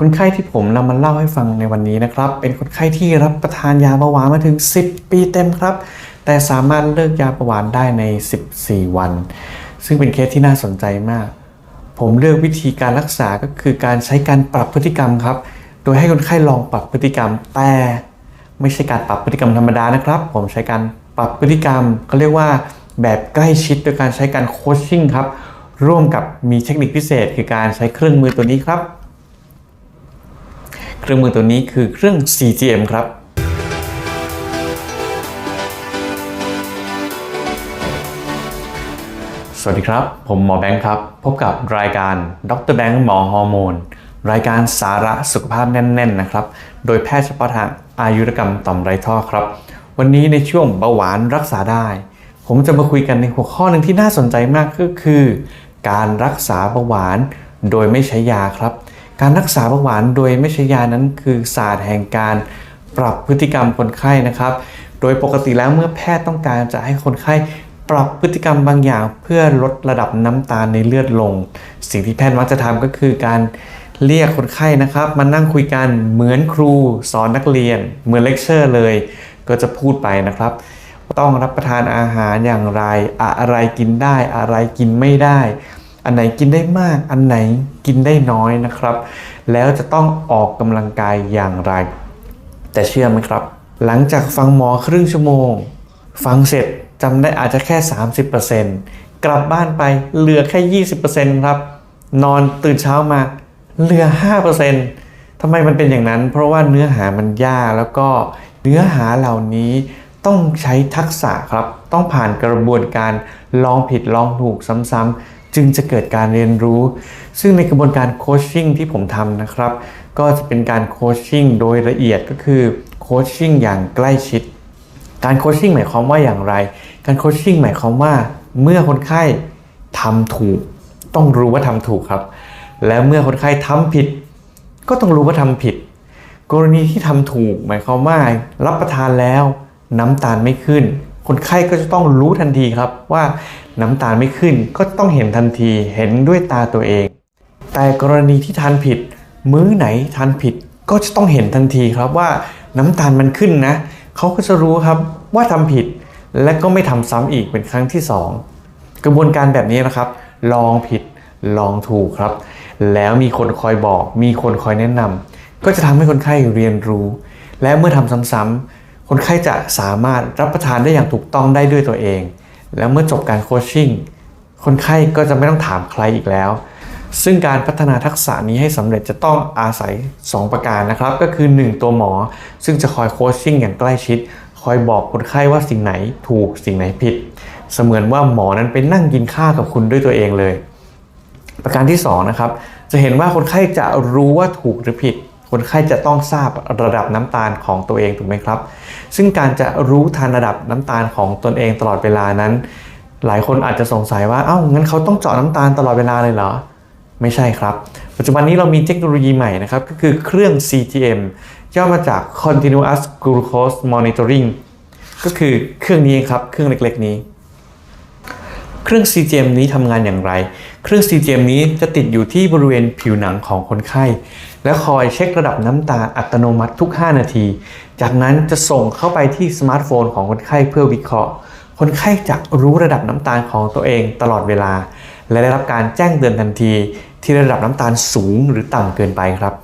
คนไข้ที่ผมนำมาเล่าให้ฟังในวันนี้นะครับ เป็นคนไข้ที่รับประทานยาเบาหวานมาถึง 10 ปีเต็มครับ แต่สามารถเลิกยาเบาหวานได้ใน 14 วัน ซึ่งเป็นเคสที่น่าสนใจมาก ผมเลือกวิธีการรักษาก็คือการใช้การปรับพฤติกรรมครับ โดยให้คนไข้ลองปรับพฤติกรรม แต่ไม่ใช่การปรับพฤติกรรมธรรมดานะครับ ผมใช้การปรับพฤติกรรมเขาเรียกว่าแบบใกล้ชิดโดยการใช้การโคชชิ่งครับ ร่วมกับมีเทคนิคพิเศษ คือการใช้เครื่องมือตัวนี้ครับ เครื่องมือตัวนี้คือเครื่อง CGM ครับสวัสดีครับ ผมหมอแบงค์ครับ พบกับรายการดรแบงค์หมอฮอร์โมน รายการสาระสุขภาพแน่น ๆ นะครับ โดยแพทย์เฉพาะทางอายุรกรรมต่อมไรท่อครับ วันนี้ในช่วงเบาหวานรักษาได้ ผมจะมาคุยกันในหัวข้อหนึ่งที่น่าสนใจมากก็คือ การรักษาเบาหวานโดยไม่ใช้ยาครับ การรักษาเบาหวานโดยไม่ใช้ยานั้นคือศาสตร์แห่งการปรับพฤติกรรมคนไข้นะครับ โดยปกติแล้วเมื่อแพทย์ต้องการจะให้คนไข้ปรับพฤติกรรมบางอย่างเพื่อลดระดับน้ำตาลในเลือดลง สิ่งที่แพทย์มักจะทำก็คือการเรียกคนไข้นะครับมานั่งคุยกันเหมือนครูสอนนักเรียน เหมือนเลคเชอร์เลย ก็จะพูดไปนะครับ ต้องรับประทานอาหารอย่างไร อะไรกินได้อะไรกินไม่ได้ อันไหนกินได้มาก อันไหนกินได้น้อยนะครับ แล้วจะต้องออกกำลังกายอย่างไร แต่เชื่อไหมครับ หลังจากฟังหมอครึ่งชั่วโมง ฟังเสร็จจำได้อาจจะแค่ 30%กลับบ้านไปเหลือแค่ 20%ครับ นอนตื่นเช้ามาเหลือ 5%ทำไมมันเป็นอย่างนั้น เพราะว่าเนื้อหามันยากแล้วก็เนื้อหาเหล่านี้ต้องใช้ทักษะครับ ต้องผ่านกระบวนการลองผิดลองถูกซ้ำๆ จึงจะเกิดการเรียนรู้ ซึ่งในกระบวนการโคชชิ่งที่ผมทำนะครับ ก็จะเป็นการโคชชิ่งโดยละเอียดก็คือโคชชิ่งอย่างใกล้ชิด การโคชชิ่งหมายความว่าอย่างไร การโคชชิ่งหมายความว่า เมื่อคนไข้ทำถูก ต้องรู้ว่าทำถูกครับ และเมื่อคนไข้ทำผิด ก็ต้องรู้ว่าทำผิด กรณีที่ทำถูก หมายความว่ารับประทานแล้ว น้ำตาลไม่ขึ้น คนไข้ก็จะต้องรู้ทันทีครับว่า น้ำตาลไม่ขึ้นก็ต้องเห็นทันทีเห็นด้วยตาตัวเอง แต่กรณีที่ทานผิด มื้อไหนทานผิดก็จะต้องเห็นทันทีครับว่าน้ำตาลมันขึ้นนะเขาก็จะรู้ครับว่าทำผิด และก็ไม่ทำซ้ำอีกเป็นครั้งที่สองกระบวนการแบบนี้นะครับ ลองผิดลองถูกครับ แล้วมีคนคอยบอก มีคนคอยแนะนำก็จะทำให้คนไข้เรียนรู้ และเมื่อทำซ้ำๆคนไข้จะสามารถรับประทานได้อย่างถูกต้องได้ด้วยตัวเอง แล้วเมื่อจบการโคชชิ่งคนไข้ก็จะไม่ต้องถามใครอีกแล้ว ซึ่งการพัฒนาทักษะนี้ให้สำเร็จจะต้องอาศัย 2 ประการนะครับ ก็คือ 1 ตัวหมอ ซึ่งจะคอยโคชชิ่งอย่างใกล้ชิด คอยบอกคนไข้ว่าสิ่งไหนถูกสิ่งไหนผิด เสมือนว่าหมอนั้นไปนั่งกินข้าวกับคุณด้วยตัวเองเลย ประการที่2นะครับจะเห็นว่าคนไข้จะรู้ว่าถูกหรือผิด คนไข้จะต้องทราบระดับน้ำตาลของตัวเองถูกไหมครับ ซึ่งการจะรู้ทันระดับน้ำตาลของตนเองตลอดเวลานั้น หลายคนอาจจะสงสัยว่า เอ้า งั้นเขาต้องเจาะน้ำตาลตลอดเวลาเลยเหรอ ไม่ใช่ครับ ปัจจุบันนี้เรามีเทคโนโลยีใหม่นะครับ ก็คือเครื่อง CGM ย่อมาจาก Continuous Glucose Monitoring ก็คือเครื่องนี้ครับ เครื่องเล็กๆ นี้ เครื่อง CGM นี้ทำงานอย่างไร เครื่อง CGM นี้จะติดอยู่ที่บริเวณผิวหนังของคนไข้ และคอยเช็คระดับน้ำตาลอัตโนมัติทุก 5 นาที จากนั้นจะส่งเข้าไปที่สมาร์ทโฟนของคนไข้เพื่อวิเคราะห์ คนไข้จะรู้ระดับน้ำตาลของตัวเองตลอดเวลา และได้รับการแจ้งเตือนทันที ที่ระดับน้ำตาลสูงหรือต่ำเกินไปครับ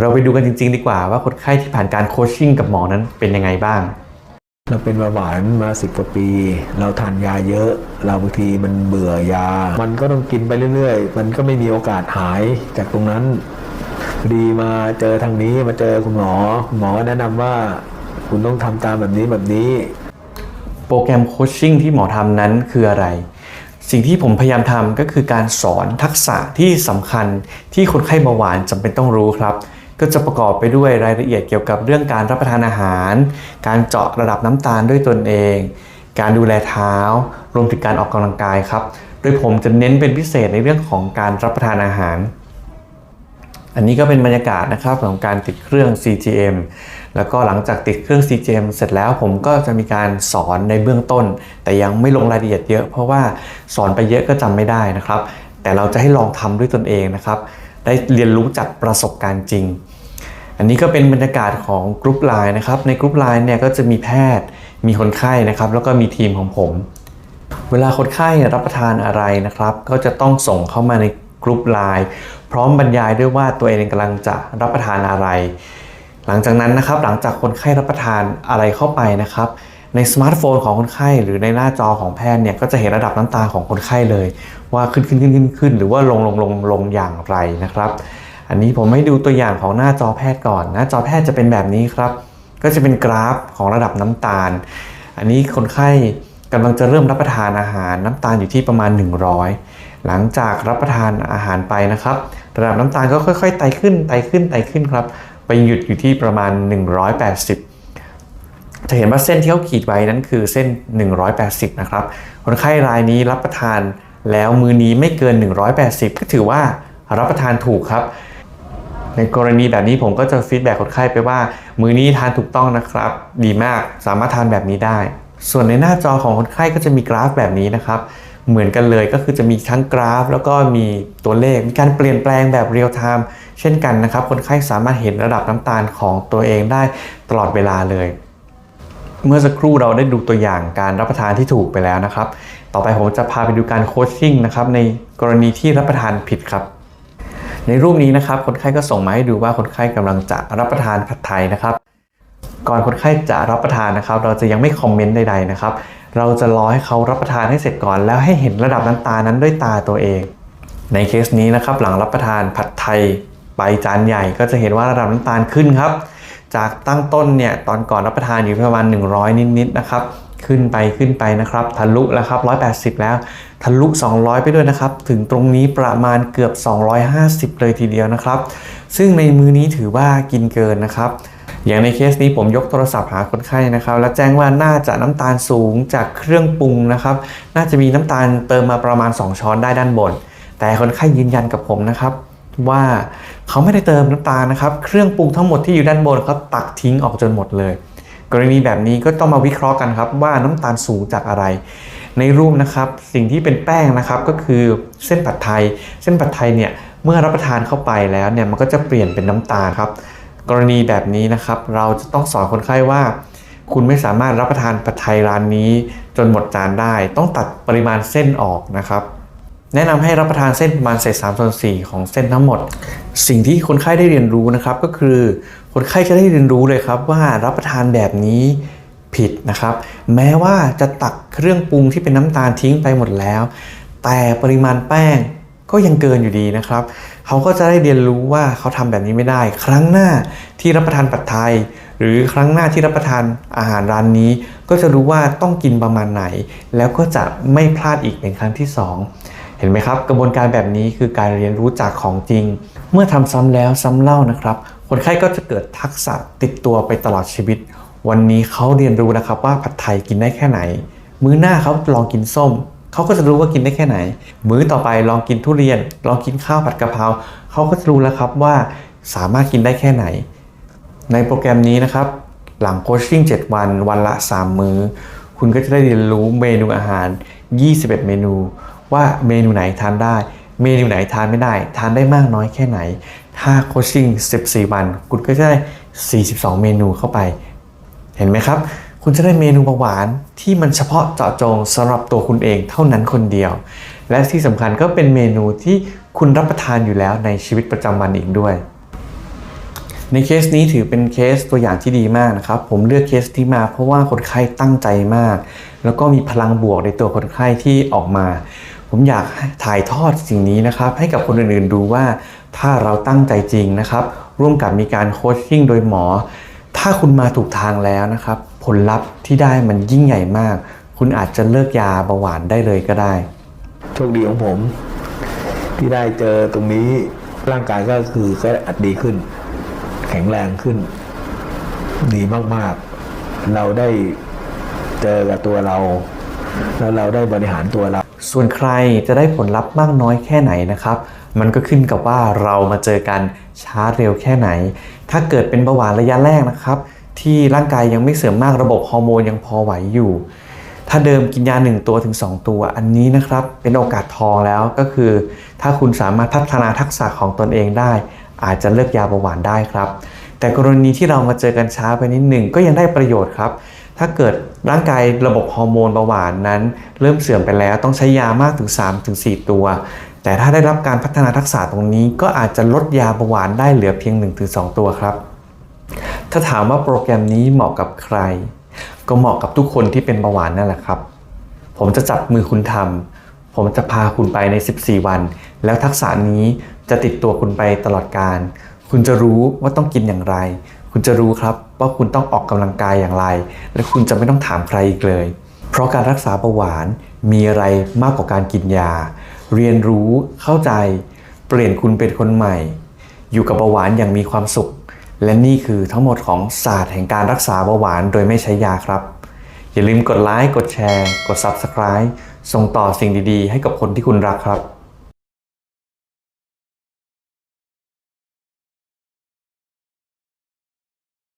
เราไปดูกันจริง ๆ ดีกว่าว่าคนไข้ที่ผ่านการโคชชิ่งกับหมอนั้นเป็นยังไงบ้างเราเป็นเบาหวานมาสิบกว่าปี เราทานยาเยอะ เราบางทีมันเบื่อยา มันก็ต้องกินไปเรื่อยๆ มันก็ไม่มีโอกาสหายจากตรงนั้น พอดีมาเจอทางนี้มาเจอคุณหมอคุณหมอแนะนำว่าคุณต้องทำตามแบบนี้แบบนี้ โปรแกรมโคชชิ่งที่หมอทำนั้นคืออะไร สิ่งที่ผมพยายามทำก็คือการสอนทักษะที่สำคัญที่คนไข้เบาหวานจำเป็นต้องรู้ครับก็จะประกอบไปด้วยรายละเอียดเกี่ยวกับเรื่องการรับประทานอาหาร การเจาะระดับน้ำตาลด้วยตนเอง การดูแลเท้า รวมถึงการออกกำลังกายครับ โดยผมจะเน้นเป็นพิเศษในเรื่องของการรับประทานอาหาร อันนี้ก็เป็นบรรยากาศนะครับของการติดเครื่อง CGM แล้วก็หลังจากติดเครื่อง CGM เสร็จแล้วผมก็จะมีการสอนในเบื้องต้น แต่ยังไม่ลงรายละเอียดเยอะ เพราะว่าสอนไปเยอะก็จำไม่ได้นะครับ แต่เราจะให้ลองทำด้วยตนเองนะครับ ได้เรียนรู้จากประสบการณ์จริง อันนี้ก็เป็นบรรยากาศของกรุ๊ปไลน์นะครับ ในกรุ๊ปไลน์เนี่ยก็จะมีแพทย์ มีคนไข้นะครับ แล้วก็มีทีมของผม เวลาคนไข้รับประทานอะไรนะครับ ก็จะต้องส่งเข้ามาใน กรุ๊ปไลน์พร้อมบรรยายด้วยว่าตัวเองกำลังจะรับประทานอะไร หลังจากนั้นนะครับหลังจากคนไข้รับประทานอะไรเข้าไปนะครับในสมาร์ทโฟนของคนไข้หรือในหน้าจอของแพทย์เนี่ยก็จะเห็นระดับน้ำตาลของคนไข้เลย ว่าขึ้นขึ้นขึ้นขึ้นขึ้นหรือว่าลงลงลงลงอย่างไรนะครับ อันนี้ผมให้ดูตัวอย่างของหน้าจอแพทย์ก่อน หน้าจอแพทย์จะเป็นแบบนี้ครับ ก็จะเป็นกราฟของระดับน้ำตาล อันนี้คนไข้กำลังจะเริ่มรับประทานอาหารน้ำตาลอยู่ที่ประมาณ 100 หลังจากรับประทานอาหารไปนะครับ ระดับน้ำตาลก็ค่อยๆไต่ขึ้นไต่ขึ้นไต่ขึ้นครับ ไปหยุดอยู่ที่ประมาณ 180 จะเห็นว่าเส้นที่เขาขีดไว้นั้นคือเส้น 180 นะครับ คนไข้รายนี้รับประทานแล้วมือนี้ไม่เกิน 180 ก็ถือว่ารับประทานถูกครับ ในกรณีแบบนี้ผมก็จะฟีดแบ็กคนไข้ไปว่า มือนี้ทานถูกต้องนะครับ ดีมากสามารถทานแบบนี้ได้ ส่วนในหน้าจอของคนไข้ก็จะมีกราฟแบบนี้นะครับ เหมือนกันเลยก็คือจะมีทั้งกราฟ แล้วก็มีตัวเลขมีการเปลี่ยนแปลงแบบเรียลไทม์เช่นกันนะครับ คนไข้สามารถเห็นระดับน้ำตาลของตัวเองได้ตลอดเวลาเลย เมื่อสักครู่เราได้ดูตัวอย่างการรับประทานที่ถูกไปแล้วนะครับ ต่อไปผมจะพาไปดูการโคชชิ่งนะครับในกรณีที่รับประทานผิดครับในรูปนี้นะครับคนไข้ก็ส่งมาให้ดูว่าคนไข้กำลังจะรับประทานผัดไทยนะครับ ก่อนคนไข้จะรับประทานนะครับ เราจะยังไม่คอมเมนต์ใดๆนะครับ เราจะรอให้เขารับประทานให้เสร็จก่อน แล้วให้เห็นระดับน้ำตาลนั้นด้วยตาตัวเอง ในเคสนี้นะครับหลังรับประทานผัดไทยไปจานใหญ่ก็จะเห็นว่าระดับน้ำตาลขึ้นครับ จากตั้งต้นเนี่ยตอนก่อนรับประทานอยู่ประมาณ 100 นิดๆนะครับขึ้นไปขึ้นไปนะครับทะลุแล้วครับ 180 แล้วทะลุ 200 ไปด้วยนะครับ ถึงตรงนี้ประมาณเกือบ 250 เลยทีเดียวนะครับ ซึ่งในมือนี้ถือว่ากินเกินนะครับ อย่างในเคสนี้ผมยกโทรศัพท์หาคนไข้นะครับ แล้วแจ้งว่าน่าจะน้ำตาลสูงจากเครื่องปรุงนะครับ น่าจะมีน้ำตาลเติมมาประมาณ 2 ช้อนได้ด้านบน แต่คนไข้ยืนยันกับผมนะครับ ว่าเขาไม่ได้เติมน้ำตาลนะครับ เครื่องปรุงทั้งหมดที่อยู่ด้านบนเขาตักทิ้งออกจนหมดเลย กรณีแบบนี้ก็ต้องมาวิเคราะห์กันครับว่าน้ำตาลสูงจากอะไรในรูปนะครับสิ่งที่เป็นแป้งนะครับก็คือเส้นผัดไทย เส้นผัดไทยเนี่ยเมื่อรับประทานเข้าไปแล้วเนี่ยมันก็จะเปลี่ยนเป็นน้ำตาลครับ กรณีแบบนี้นะครับ เราจะต้องสอนคนไข้ว่า คุณไม่สามารถรับประทานผัดไทยร้านนี้ จนหมดจานได้ ต้องตัดปริมาณเส้นออกนะครับ แนะนำให้รับประทานเส้นประมาณเศษ3ส่วน4ของเส้นทั้งหมด สิ่งที่คนไข้ได้เรียนรู้นะครับ ก็คือคนไข้จะได้เรียนรู้เลยครับว่ารับประทานแบบนี้ผิดนะครับ แม้ว่าจะตักเครื่องปรุงที่เป็นน้ำตาลทิ้งไปหมดแล้ว แต่ปริมาณแป้ง ก็ยังเกินอยู่ดีนะครับ เขาก็จะได้เรียนรู้ว่าเขาทำแบบนี้ไม่ได้ ครั้งหน้าที่รับประทานผัดไทย หรือครั้งหน้าที่รับประทานอาหารร้านนี้ ก็จะรู้ว่าต้องกินประมาณไหน แล้วก็จะไม่พลาดอีกเป็นครั้งที่สองเห็นไหมครับ กระบวนการแบบนี้คือการเรียนรู้จากของจริง เมื่อทำซ้ำแล้วซ้ำเล่านะครับ คนไข้ก็จะเกิดทักษะติดตัวไปตลอดชีวิต วันนี้เขาเรียนรู้นะครับว่าผัดไทยกินได้แค่ไหน มื้อหน้าเขาลองกินส้ม เขาก็จะรู้ว่ากินได้แค่ไหน มื้อต่อไปลองกินทุเรียน ลองกินข้าวผัดกะเพราเขาก็จะรู้แล้วครับว่าสามารถกินได้แค่ไหน ในโปรแกรมนี้นะครับ หลังโคชชิ่ง 7 วัน วันละ 3 มื้อ คุณก็จะได้เรียนรู้เมนูอาหาร 21 เมนู ว่าเมนูไหนทานได้ เมนูไหนทานไม่ได้ ทานได้มากน้อยแค่ไหน ถ้าโคชชิ่ง 14 วัน คุณก็จะได้ 42 เมนูเข้าไป เห็นไหมครับ คุณจะได้เมนูหวานที่มันเฉพาะเจาะจงสำหรับตัวคุณเองเท่านั้นคนเดียว และที่สำคัญก็เป็นเมนูที่คุณรับประทานอยู่แล้วในชีวิตประจำวันอีกด้วย ในเคสนี้ถือเป็นเคสตัวอย่างที่ดีมากนะครับ ผมเลือกเคสที่มาเพราะว่าคนไข้ตั้งใจมาก แล้วก็มีพลังบวกในตัวคนไข้ที่ออกมา ผมอยากถ่ายทอดสิ่งนี้นะครับ ให้กับคนอื่นๆดูว่าถ้าเราตั้งใจจริงนะครับ ร่วมกับมีการโคชชิ่งโดยหมอ ถ้าคุณมาถูกทางแล้วนะครับ ผลลัพธ์ที่ได้มันยิ่งใหญ่มาก คุณอาจจะเลิกยาเบาหวานได้เลยก็ได้ โชคดีของผม ที่ได้เจอตรงนี้ร่างกายก็คือก็อัดดีขึ้น แข็งแรงขึ้น ดีมากๆ เราได้เจอกับตัวเรา แล้วเราได้บริหารตัวเรา ส่วนใครจะได้ผลลัพธ์มากน้อยแค่ไหนนะครับ มันก็ขึ้นกับว่าเรามาเจอกันช้าเร็วแค่ไหน ถ้าเกิดเป็นเบาหวานระยะแรกนะครับ ที่ร่างกายยังไม่เสริมมากระบบฮอร์โมนยังพอไหวอยู่ ถ้าเดิมกินยา 1 ตัวถึง 2 ตัว อันนี้นะครับเป็นโอกาสทองแล้วก็คือ ถ้าคุณสามารถพัฒนาทักษะของตนเองได้ อาจจะเลิกยาเบาหวานได้ครับ แต่กรณีที่เรามาเจอกันช้าไปนิดหนึ่งก็ยังได้ประโยชน์ครับถ้าเกิดร่างกายระบบฮอร์โมนเบาหวานนั้น เริ่มเสื่อมไปแล้วต้องใช้ยามากถึง 3-4 ตัว แต่ถ้าได้รับการพัฒนาทักษะตรงนี้ก็อาจจะลดยาเบาหวานได้เหลือเพียง 1-2 ตัวครับ ถ้าถามว่าโปรแกรมนี้เหมาะกับใคร ก็เหมาะกับทุกคนที่เป็นเบาหวานนั่นแหละครับ ผมจะจับมือคุณทำผมจะพาคุณไปใน 14 วัน แล้วทักษะนี้จะติดตัวคุณไปตลอดการ คุณจะรู้ว่าต้องกินอย่างไร คุณจะรู้ครับว่าคุณต้องออกกำลังกายอย่างไร และคุณจะไม่ต้องถามใครอีกเลย เพราะการรักษาเบาหวานมีอะไรมากกว่าการกินยา เรียนรู้เข้าใจ เปลี่ยนคุณเป็นคนใหม่ อยู่กับเบาหวานอย่างมีความสุข และนี่คือทั้งหมดของศาสตร์แห่งการรักษาเบาหวานโดยไม่ใช้ยาครับ อย่าลืมกดไลค์กดแชร์ กด Subscribe ส่งต่อสิ่งดีๆ ให้กับคนที่คุณรักครับ